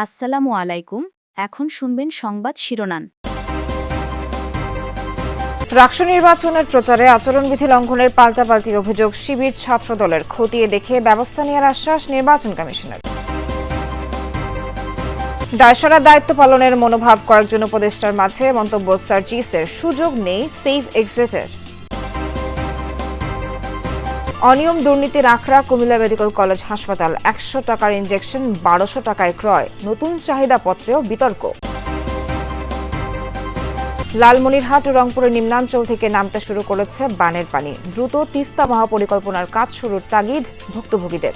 আসসালামু আলাইকুম, এখন শুনবেন সংবাদ শিরোনাম। রাষ্ট্র নির্বাচনের প্রচারে আচরণবিধি লঙ্ঘনের পাল্টাপাল্টি অভিযোগ শিবির ছাত্র দলের খতিয়ে দেখে ব্যবস্থা নেওয়ার আশ্বাস নির্বাচন কমিশনের। দায়সারা দায়িত্ব পালনের মনোভাব কয়েকজন উপদেষ্টার মাঝে মন্তব্য সার্জিসের। সুযোগ নেই সেফ এক্সিটের। অনিয়ম দুর্নীতির আখড়া কুমিল্লা মেডিকেল কলেজ হাসপাতাল। একশো টাকার ইঞ্জেকশন বারোশো টাকায় ক্রয়। নতুন চাহিদা পত্রেও বিতর্ক। লালমনিরহাট ও রংপুরের নিম্নাঞ্চল থেকে নামতে শুরু করেছে বানের পানি। দ্রুত তিস্তা মহাপরিকল্পনার কাজ শুরুর তাগিদ ভুক্তভোগীদের।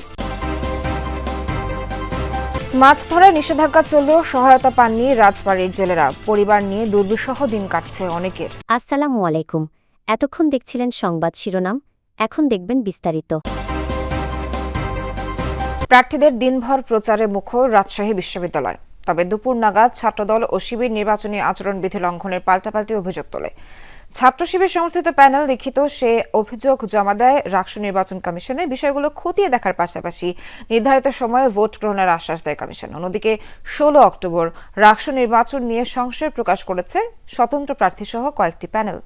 মাছ ধরায় নিষেধাজ্ঞা চললেও সহায়তা পাননি রাজবাড়ির জেলেরা। পরিবার নিয়ে দুর্বিষহ দিন কাটছে অনেকের। আসসালামু আলাইকুম। এতক্ষণ দেখছিলেন সংবাদ শিরোনাম। এখন দেখবেন বিস্তারিত। প্রার্থীদের দিনভর প্রচারে মুখর রাজশাহী বিশ্ববিদ্যালয়। তবে দুপুর নাগাদ ছাত্রদল ও শিবির নির্বাচনী আচরণবিধি লঙ্ঘনের পাল্টাপাল্টি অভিযোগ তোলে। ছাত্র শিবির সমর্থিত প্যানেল লিখিত সে অভিযোগ জমা দেয় রাষ্ট্র নির্বাচন কমিশনে। বিষয়গুলো খতিয়ে দেখার পাশাপাশি নির্ধারিত সময়ে ভোট গ্রহণের আশ্বাস দেয় কমিশন। অন্যদিকে, ষোলো অক্টোবর রাষ্ট্র নির্বাচন নিয়ে সংশয় প্রকাশ করেছে স্বতন্ত্র প্রার্থীসহ কয়েকটি প্যানেল।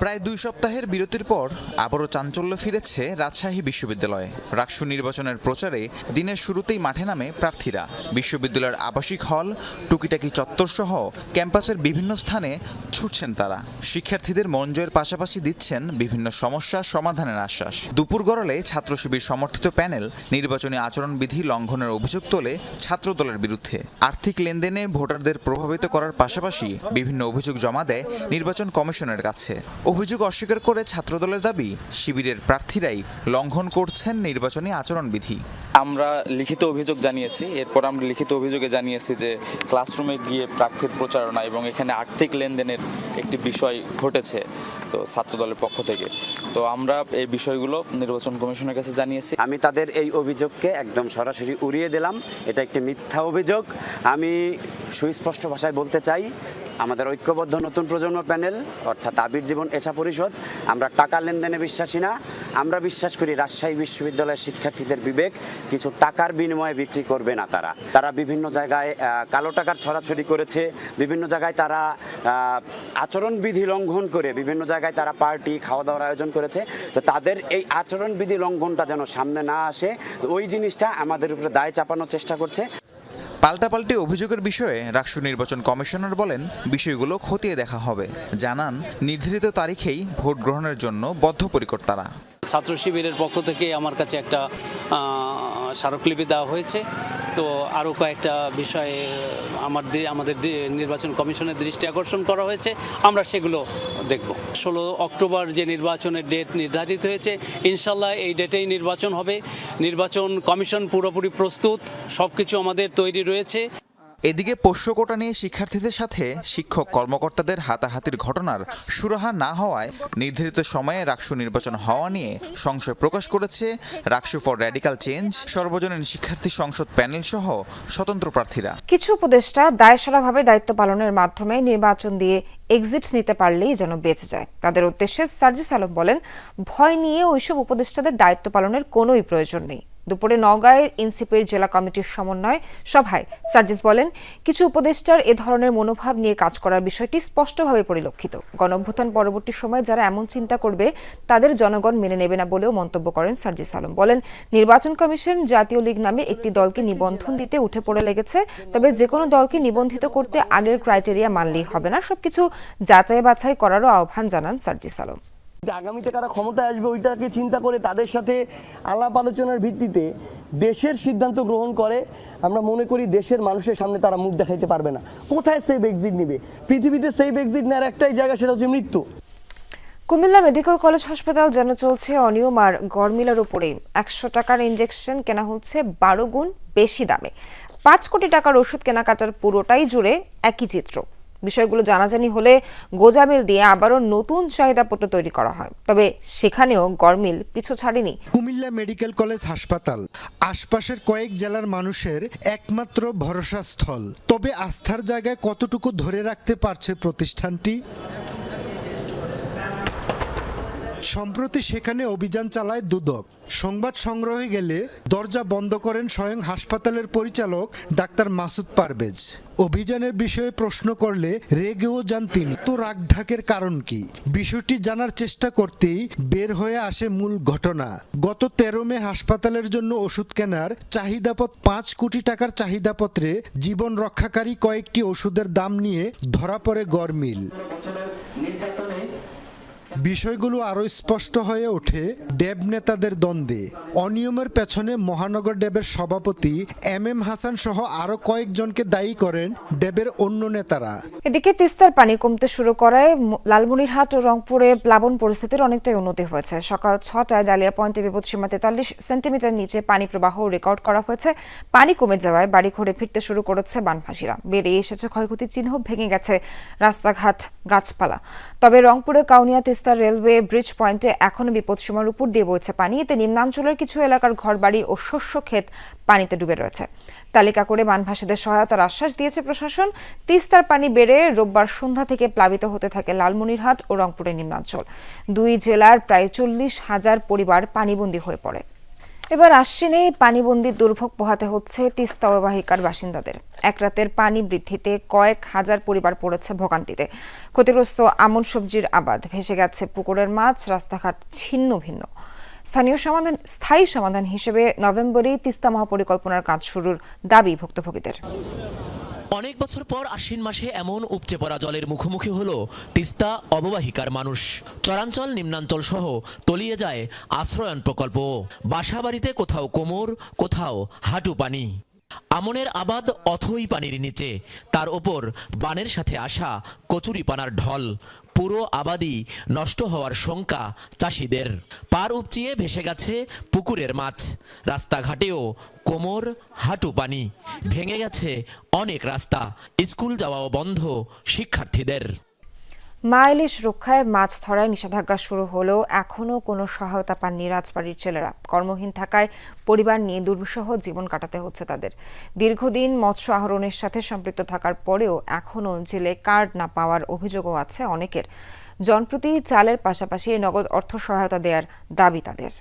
প্রায় দুই সপ্তাহের বিরতির পর আবারও চাঞ্চল্য ফিরেছে রাজশাহী বিশ্ববিদ্যালয়ে। রাষ্ট্র নির্বাচনের প্রচারে দিনের শুরুতেই মাঠে নামে প্রার্থীরা। বিশ্ববিদ্যালয়ের আবাসিক হল, টুকিটাকি চত্বর সহ ক্যাম্পাসের বিভিন্ন স্থানে ছুটছেন তারা। শিক্ষার্থীদের মন জয়ের পাশাপাশি দিচ্ছেন বিভিন্ন সমস্যা সমাধানের আশ্বাস। দুপুর গড়ালে ছাত্র শিবির সমর্থিত প্যানেল নির্বাচনী আচরণবিধি লঙ্ঘনের অভিযোগ তোলে ছাত্রদলের বিরুদ্ধে। আর্থিক লেনদেনে ভোটারদের প্রভাবিত করার পাশাপাশি বিভিন্ন অভিযোগ জমা দেয় নির্বাচন কমিশনের কাছে। অভিযোগ অস্বীকার করে ছাত্রদলের দাবি, শিবিরের প্রার্থীরাই লঙ্ঘন করছেন নির্বাচনী আচরণবিধি। আমরা লিখিত অভিযোগ জানিয়েছি, এরপর আমরা লিখিত অভিযোগে জানিয়েছি যে ক্লাসরুমে গিয়ে প্রার্থীর প্রচারণা এবং এখানে আর্থিক লেনদেনের একটি বিষয় ঘটেছে। তো ছাত্রদলের পক্ষ থেকে। তো আমরা এই বিষয়গুলো নির্বাচন কমিশনের কাছে জানিয়েছি। আমি তাদের এই অভিযোগকে একদম সরাসরি উড়িয়ে দিলাম। এটা একটি মিথ্যা অভিযোগ। আমি সুস্পষ্ট ভাষায় বলতে চাই, আমাদের ঐক্যবদ্ধ নতুন প্রজন্ম প্যানেল, অর্থাৎ আবির জীবন এশা পরিষদ, আমরা টাকা লেনদেনে বিশ্বাসী না। আমরা বিশ্বাস করি রাজশাহী বিশ্ববিদ্যালয়ের শিক্ষার্থীদের বিবেক কিছু টাকার বিনিময়ে বিক্রি করবে না তারা। তারা বিভিন্ন জায়গায় কালো টাকার ছড়াছড়ি করেছে। বিভিন্ন জায়গায় তারা আচরণবিধি লঙ্ঘন করে বিভিন্ন জায়গায় তারা পার্টি খাওয়া দাওয়ার আয়োজন করেছে। তো তাদের এই আচরণবিধি লঙ্ঘনটা যেন সামনে না আসে ওই জিনিসটা আমাদের উপরে দায় চাপানোর চেষ্টা করছে। পাল্টাপাল্টি অভিযোগের বিষয়ে রাষ্ট্র নির্বাচন কমিশনার বলেন বিষয়গুলো খতিয়ে দেখা হবে। জানান নির্ধারিত তারিখেই ভোট গ্রহণের জন্য বদ্ধপরিকর তারা ছাত্র শিবিরের পক্ষ থেকে আমার কাছে একটা স্মারকলিপি দেওয়া হয়েছে। তো আরও কয়েকটা বিষয়ে আমার আমাদের নির্বাচন কমিশনের দৃষ্টি আকর্ষণ করা হয়েছে, আমরা সেগুলো দেখব। ষোলো অক্টোবর যে নির্বাচনের ডেট নির্ধারিত হয়েছে, ইনশাল্লাহ এই ডেটেই নির্বাচন হবে। নির্বাচন কমিশন পুরোপুরি প্রস্তুত সব কিছু আমাদের তৈরি রয়েছে। এদিকে পোষ্য কোটা নিয়ে শিক্ষার্থীদের সাথে শিক্ষক কর্মকর্তাদের হাতাহাতির ঘটনার সুরাহা না হওয়ায় নির্ধারিত সময়ে রাকসু নির্বাচন হওয়া নিয়ে সংশয় প্রকাশ করেছে রাকসু ফর র্যাডিক্যাল চেঞ্জ, সর্বজনীন শিক্ষার্থী সংসদ প্যানেল সহ স্বতন্ত্র প্রার্থীরা। কিছু উপদেষ্টা দায়সারাভাবে দায়িত্ব পালনের মাধ্যমে নির্বাচন দিয়ে এক্সিট নিতে পারলেই যেন বেঁচে যায়। তাদের উদ্দেশ্যে সার্জিস আলম বলেন, ভয় নিয়ে ওইসব উপদেষ্টাদের দায়িত্ব পালনের কোনোই প্রয়োজন নেই। দুপুরে নওগাঁয়ের ইনসিপের জেলা কমিটির সমন্বয় সভায় সার্জিস বলেন, কিছু উপদেষ্টার এ ধরনের মনোভাব নিয়ে কাজ করার বিষয়টি স্পষ্টভাবে পরিলক্ষিত। গণঅভ্যুত্থান পরবর্তী সময়ে যারা এমন চিন্তা করবে, তাদের জনগণ মেনে নেবে না বলেও মন্তব্য করেন সার্জিস আলম। বলেন, নির্বাচন কমিশন জাতীয় লীগ নামে একটি দলকে নিবন্ধন দিতে উঠে পড়ে লেগেছে, তবে যে কোনো দলকে নিবন্ধিত করতে আগের ক্রাইটেরিয়া মানলেই হবে না। সবকিছু যাচাই বাছাই করারও আহ্বান জানান সার্জিস আলম। আগামীতে কারা ক্ষমতায় আসবে ওইটাকে চিন্তা করে তাদের সাথে আলাপ আলোচনার ভিত্তিতে দেশের সিদ্ধান্ত গ্রহণ করে। আমরা মনে করি দেশের মানুষের সামনে তারা মুখ দেখাইতে পারবে না। কোথায় সেফ এক্সিট নিবে? পৃথিবীতে সেফ এক্সিট নেওয়ার একটাই জায়গা সেটা হচ্ছে মৃত্যু। কুমিল্লা মেডিকেল কলেজ হাসপাতাল যেন চলছে অনিয়ম আর গরমিলার উপরে। একশো টাকার ইঞ্জেকশন কেনা হচ্ছে বারো গুণ বেশি দামে। পাঁচ কোটি টাকার ওষুধ কেনাকাটার পুরোটাই জুড়ে একই চিত্র। বিষয়গুলো জানাজানি হলে গোজামিল দিয়ে আবারও নতুন চাহিদাপত্র তৈরি করা হয়। তবে সেখানেও গরমিল পিছু ছাড়েনি। কুমিল্লা মেডিকেল কলেজ হাসপাতাল, আশপাশের কয়েক জেলার মানুষের একমাত্র ভরসা স্থল তবে আস্থার জায়গায় কতটুকু ধরে রাখতে পারছে প্রতিষ্ঠানটি? সম্প্রতি সেখানে অভিযান চালায় দুদক। সংবাদ সংগ্রহে গেলে দরজা বন্ধ করেন স্বয়ং হাসপাতালের পরিচালক ডাক্তার মাসুদ পারভেজ। অভিযানের বিষয়ে প্রশ্ন করলে রেগেও যান তিনি। তো রাগ ঢাকের কারণ কি? বিষয়টি জানার চেষ্টা করতেই বের হয়ে আসে মূল ঘটনা। গত তেরো মে হাসপাতালের জন্য ওষুধ কেনার চাহিদাপত পাঁচ কোটি টাকার চাহিদাপত্রে জীবন রক্ষাকারী কয়েকটি ওষুধের দাম নিয়ে ধরা পড়ে গরমিল বিষয়গুলো আরও স্পষ্ট হয়ে ওঠে ডেব নেতাদের দ্বন্দ্বে। অনিয়মের পেছনে মহানগর ডেবের সভাপতি এম এম হাসান সহ আরও কয়েকজনকে দায়ী করেন ডেবের অন্য নেতারা। এদিকে তিস্তার পানি কমতে শুরু করায় লালমনিরহাট ও রংপুরে প্লাবন পরিস্থিতির অনেকটাই উন্নতি হয়েছে। সকাল ছটায় ডালিয়া পয়েন্টে বিপদ বিপদসীমা তেতাল্লিশ সেন্টিমিটার নিচে পানি প্রবাহ রেকর্ড করা হয়েছে। পানি কমে যাওয়ায় বাড়ি ঘরে ফিরতে শুরু করেছে বানভাসীরা। বেড়ে এসেছে ক্ষয়ক্ষতির চিহ্ন, ভেঙে গেছে রাস্তাঘাট, গাছপালা। তবে রংপুরে, কাউনিয়া রেলওয়ে ব্রিজ পয়েন্টে এখনও বিপদসীমার উপর দিয়ে বইছে পানি। এতে নিম্নাঞ্চলের কিছু এলাকার ঘরবাড়ি ও শস্য ক্ষেত পানিতে ডুবে রয়েছে। তালিকা করে বানভাসীদের সহায়তার আশ্বাস দিয়েছে প্রশাসন। তিস্তার পানি বেড়ে রোববার সন্ধ্যা থেকে প্লাবিত হতে থাকে লালমনিরহাট ও রংপুরের নিম্নাঞ্চল। দুই জেলার প্রায় চল্লিশ হাজার পরিবার পানিবন্দী হয়ে পড়ে। এবার আশ্বিনে পানিবন্দি দুর্ভোগ পোহাতে হচ্ছে তিস্তা অববাহিকার বাসিন্দাদের। এক রাতের পানি বৃদ্ধিতে কয়েক হাজার পরিবার পড়েছে ভোগান্তিতে। ক্ষতিগ্রস্ত আমন সবজির আবাদ ভেসে গেছে পুকুরের মাছ, রাস্তাঘাট ছিন্ন ভিন্ন। স্থানীয় সমাধান স্থায়ী সমাধান হিসেবে নভেম্বরেই তিস্তা মহাপরিকল্পনার কাজ শুরুর দাবি ভুক্তভোগীদের। অনেক বছর পর আশ্বিন মাসে এমন উপচে পড়া জলের মুখোমুখি হল তিস্তা অববাহিকার মানুষ। চরাঞ্চল, নিম্নাঞ্চল সহ তলিয়ে যায় আশ্রয়ন প্রকল্প। বাসাবাড়িতে কোথাও কোমর, কোথাও হাঁটু পানি। আমনের আবাদ অথই পানির নিচে। তার ওপর বানের সাথে আসা কচুরিপানার ঢল। পুরো আবাদি নষ্ট হওয়ার শঙ্কা চাষিদের। পার উপচিয়ে ভেসে গেছে পুকুরের মাছ। রাস্তাঘাটেও কোমর, হাঁটু, পানি। ভেঙে গেছে অনেক রাস্তা। স্কুল যাওয়াও বন্ধ শিক্ষার্থীদের। মা ইলিশ রক্ষায় মাছ ধরায় নিষেধাজ্ঞা শুরু হলেও এখনও কোনো সহায়তা পাননি রাজবাড়ির ছেলেরা। কর্মহীন থাকায় পরিবার নিয়ে দুর্বিষহ জীবন কাটাতে হচ্ছে তাদের। দীর্ঘদিন মৎস্য আহরণের সাথে সম্পৃক্ত থাকার পরেও এখনও জেলে কার্ড না পাওয়ার অভিযোগও আছে অনেকের। জনপ্রতি চালের পাশাপাশি নগদ অর্থ সহায়তা দেওয়ার দাবি তাদের।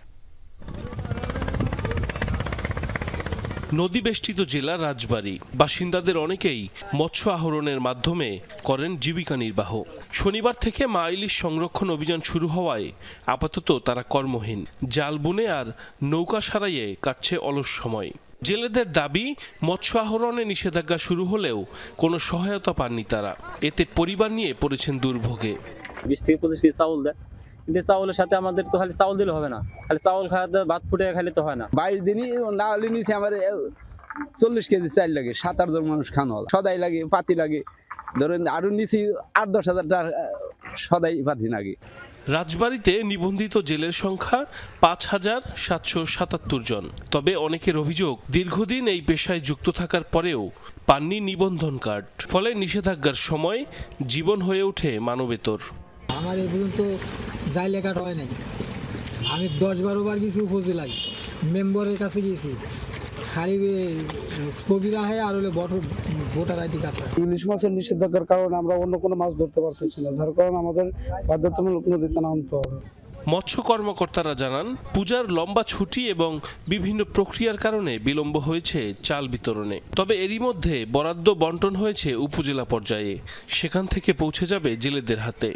নদীবেষ্টিত জেলা রাজবাড়ী। বাসিন্দাদের অনেকেই মৎস্য আহরণের মাধ্যমে করেন জীবিকা নির্বাহ। শনিবার থেকে মা ইলিশ সংরক্ষণ অভিযান শুরু হওয়ায় আপাতত তারা কর্মহীন। জাল বুনে আর নৌকা সারাইয়ে কাটছে অলস সময়। জেলেদের দাবি, মৎস্য আহরণে নিষেধাজ্ঞা শুরু হলেও কোনো সহায়তা পাননি তারা। এতে পরিবার নিয়ে পড়েছেন দুর্ভোগে। বিশ থেকে পঁচিশ কেজি চাউল দেয়। কিন্তু চাউলের সাথে আমাদের তো খালি চাউল দিলে হবে না। খালি চাউল খাওয়াতে ভাত ফুটে খালি তো হয় না। বাইশ দিনই না হলে নিচে আমার চল্লিশ কেজি চাল লাগে সাত আট জন মানুষ খানো হলো সদাই লাগে পাতি লাগে। ধরেন আরও নিচে আট দশ হাজার টাকা সদাই পাতি লাগে। রাজবাড়িতে নিবন্ধিত জেলের সংখ্যা পাঁচ হাজার সাতশো সাতাত্তর জন। তবে অনেকের অভিযোগ দীর্ঘদিন এই পেশায় যুক্ত থাকার পরেও পাননি নিবন্ধন কার্ড। ফলে নিষেধাজ্ঞার সময় জীবন হয়ে ওঠে মানবেতর। আমার এই পর্যন্ত যাই লেখাটা হয় নাই। আমি দশ বারো বার গেছি উপজেলায় মেম্বরের কাছে গিয়েছি খালি ছবি রাখে আর হলে ভোটার আইডি কার্ড ইলিশ মাছের নিষেধাজ্ঞার কারণে আমরা অন্য কোনো মাছ ধরতে পারতেছি না যার কারণে আমাদের বাধ্যতামূলক নদীতে নামতে হবে। মৎস্য কর্মকর্তারা জানান পূজার লম্বা ছুটি এবং বিভিন্ন প্রক্রিয়ার কারণে বিলম্ব হয়েছে চাল বিতরণে। তবে এরই মধ্যে বরাদ্দ বন্টন হয়েছে উপজেলা পর্যায়ে। সেখান থেকে পৌঁছে যাবে জেলেদের হাতে।